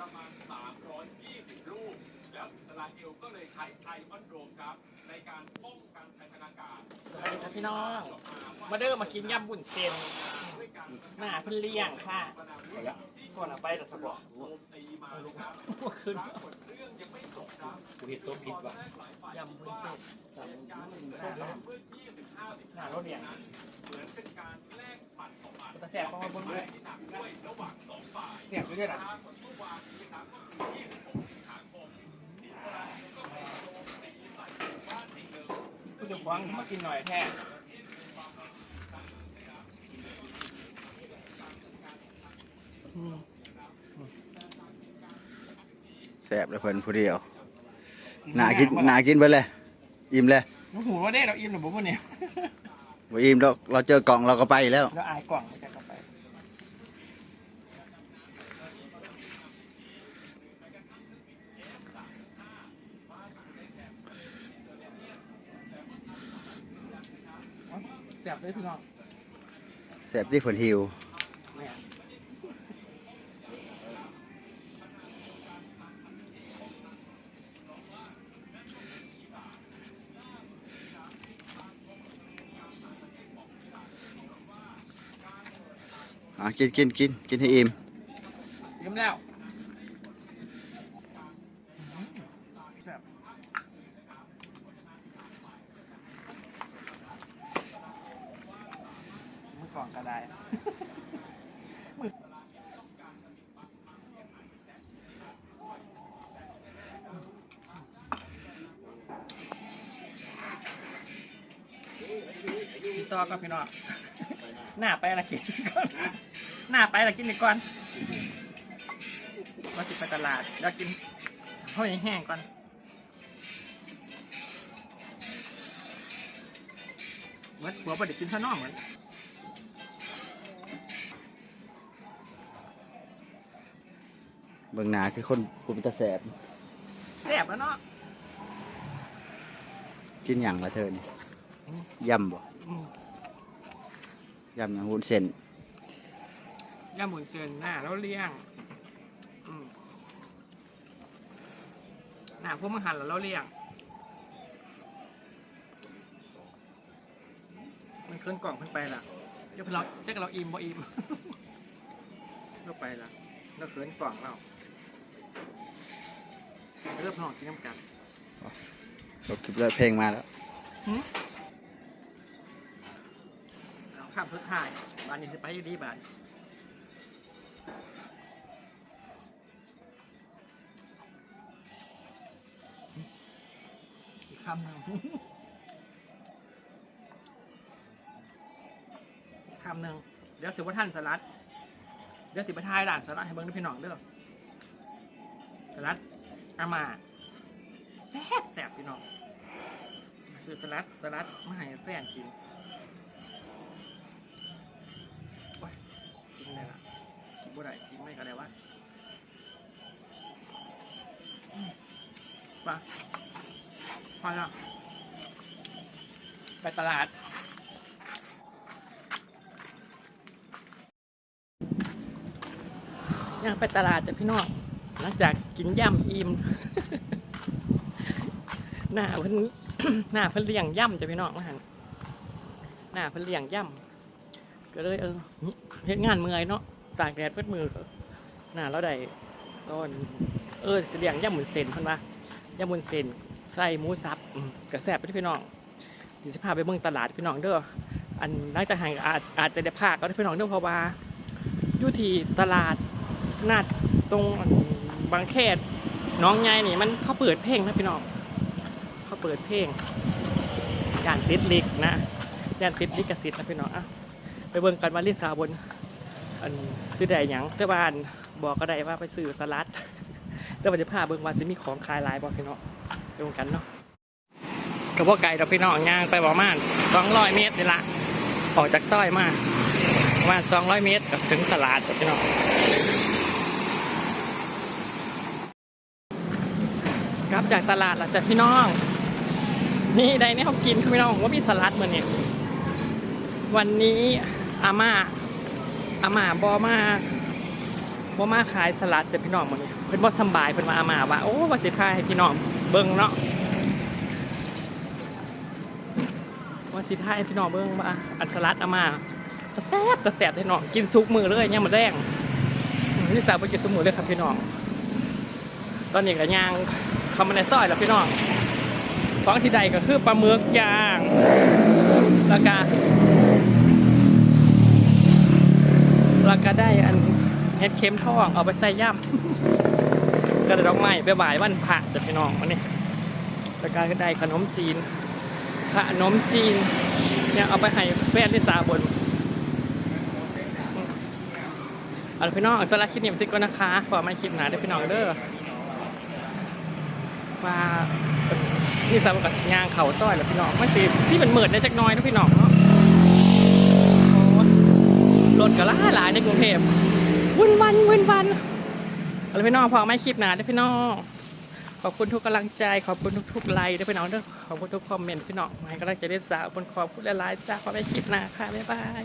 ประมาณ 320 ลูก แล้วอิสราเอลก็เลยใช้ไอออนโดรมครับ ในการป้องกันภัยทางอากาศสวัสดีครับพี่น้อง มาเด้อมากินยำบุญเซนหน้าเพิ่นเลี้ยงค่ะก่อนเอาไปแต่สบอกตีมาเลยครับเมื่อคืนปรากฏเรื่องยังไม่จบครับกูเห็นต้มพิษว่ะยำบุญเซนการหเมืน้าเราเมื่อ25หน้าเราเลี้ยงเหมือนเป็นการแล กหมัดของหมัดกระแสเพราะว่าเบิ่งด้วยที่หนักด้วยระหว่างสองฝ่ายเสียบด้วยนะปรากฏเมื่อวานนี้ครับก็คือ26สิงหาคมอิสราเอลก็ไปโจมตีใส่หมู่บ้านแห่งหนึ่งคุณจะฟังมากินหน่อยแท้อืมแซ่บเลยเพิ่นผู้เดียวน่ากินน่ากินไปเลย อิ่มเลยโอ้โหว่าได้เราอิ่มหรือบ่พวกเนี่ย บ่อิ่มดอกเราเจอกล่องเราก็ไปแล้วเราอายกล่องไม่จะกลับไปเอาเสียบเลยพี่น้องแซ่บที่เพิ่นหิวเนี่ย อะกินกินกินกินให้อิ่มยิ้มแล้วแซ่บมือก่อนก็ได้มือพี่ต่อก็พี่น้อง หน้าไปละกินก่อนหน้าไปละกินอีกก่อนมาสิไปตลาดเดี๋ยวกินห้อยแห้งก่อนเหมือนหัวประเด็กกินข้าวนอกเหมือนเบิ่งหน้าคือคนผู้เป็นตาแซ่บแซ่บแล้วเนาะกินหยังละเธอนี่ยำบ่ อืม ยำหยังวุ้นเส้นย่าหมุนเจนหน้าแล้วเลี้ยงอืมหน้าพวกมังหันแล้วเราเลี้ยง มันเคลื่อนกล่องขึ้นไปล่ะเจ้าเราเจ้าเราอิ่มบ่อิ่มเราไปล่ะเราเคลื่อนกล่องเราเริ่มหนองกินน้ำกันจบคลิปแล้วเพลงมาแล้วหึเอา ข้ามเพื่อถ่ายบ้านนี้จะไปอยู่ดีบ้านอีกคำหนึ่งอีกคำหนึ่งเดี๋ยวสิว่าท่านสลัด เดี๋ยวสิไปทายด่านสลัดให้เบิ้งด้วยพี่น้องเด้อสลัดอามาแซ่บแซ่บพี่น้องซื้อสลัดสลัดมาให้แฟนกิน บ่ได้กินไม่ก็ได้วะอืมไปพอแล้วไปตลาดยังไปตลาดจ้ะพี่น้องหลังจากกินย่ำอิ่มหน้าเพิ่นหน้าเพิ่นเลี้ยงย่ำจ้ะพี่น้องว่าหันหน้าเพิ่นเลี้ยงย่ำก็เลยเออเฮ็ดงานเมื่อยเนาะ ตากแดดเพิ่นมือหน้าเราได้ตอนเออเลี้ยงย่ำหมุนเส้นเพิ่นว่าย่ำมุนเส้นใส่หมูสับอืมก็แซบไปพี่น้องเดิสิพาไปเบิ่งตลาดพี่น้องเด้ออันหลังจากห่างอาจอาจจะได้พาก็ได้พี่น้องเด้อเพราะว่าอยู่ที่ตลาดนัดตรงบางแคน้องใหญ่นี่มันเขาเปิดเพลงนะพี่น้องเขาเปิดเพลงการติดลิกนะย่านติดลิกสิทธิ์นะพี่น้องอะไปเบิ่งกันว่าลิซาบน อันซื้อได้หยังแต่ว่านบอกก็ได้ว่าไปซื้อสลัด แต่ว่าจะพาเบิ่งว่าสิมีของขายหลายบ่พี่น้องไปเบิ่งกันเนาะกระเพาะไก่ดอกพี่น้องย่างไปประมาณ200 เมตรนี่ละออกจากซอยมาประมาณ200 เมตรก็ถึงตลาดพี่น้องกลับจากตลาดแล้วจ้ะพี่น้อง นี่ได้เนี่ยเขากินพี่น้องว่ามีสลัดเหมือนเนี่ยวันนี้อาม่า อาม่าบอมาบอมาขายสลัดจะพี่น้องหมือนเนี่ยเพิ่นบ่สบายเพิ่นว่าอามาว่าโอ้ว่าสิพาให้พี่น้องเบิ่งเนาะว่าสิพาให้พี่น้องเบิ่งว่าอันสลัดอามาแต่แซ่บแต่แซ่บพี่น้องกินทุกมือเลยยังมาแรงนี่สาวบ่กินทุกมือเลยครับพี่น้อง ตอนนี้ก็ย่างเข้ามาในซอยแล้วพี่น้องของที่ใดก็คือปลาหมึกย่างแล้วก็ แล้วก็ได้อันเห็ดเค็มทองเอาไปใส่ย่ำก็ได้ดอกไม้ไปบ่ายวันพระจะพี่น้องวันนี้แล้วก็ได้ขนมจีนขนมจีนเนี่ยเอาไปให้แฟนที่สาบนเอาพี่น้องสำหรับคลิปนี้ไปติดก่อนนะคะขอมาคลิปหนาได้พี่น้องเด้อว่านี่สาวกับยางเขาซอยแล้วพี่น้องไมันสิที่มันเหมือดได้จักน้อยนะพี่น้องเนาะ รถก็ล่าหลายในกรุงเทพวุ่นวันวุ่นวันอะไรพี่น้องพอไม่คลิปหนาได้พี่น้องขอบคุณทุกกำลังใจ ขอบคุณทุกๆไลค์ได้พี่น้องด้ขอบคุณทุกคอมเมนต์พี่น้องให้กำลังใจได้สาวคนขอบคุณหลายๆจ้าขอไม่คลิปหนาค่ะบ๊ายบาย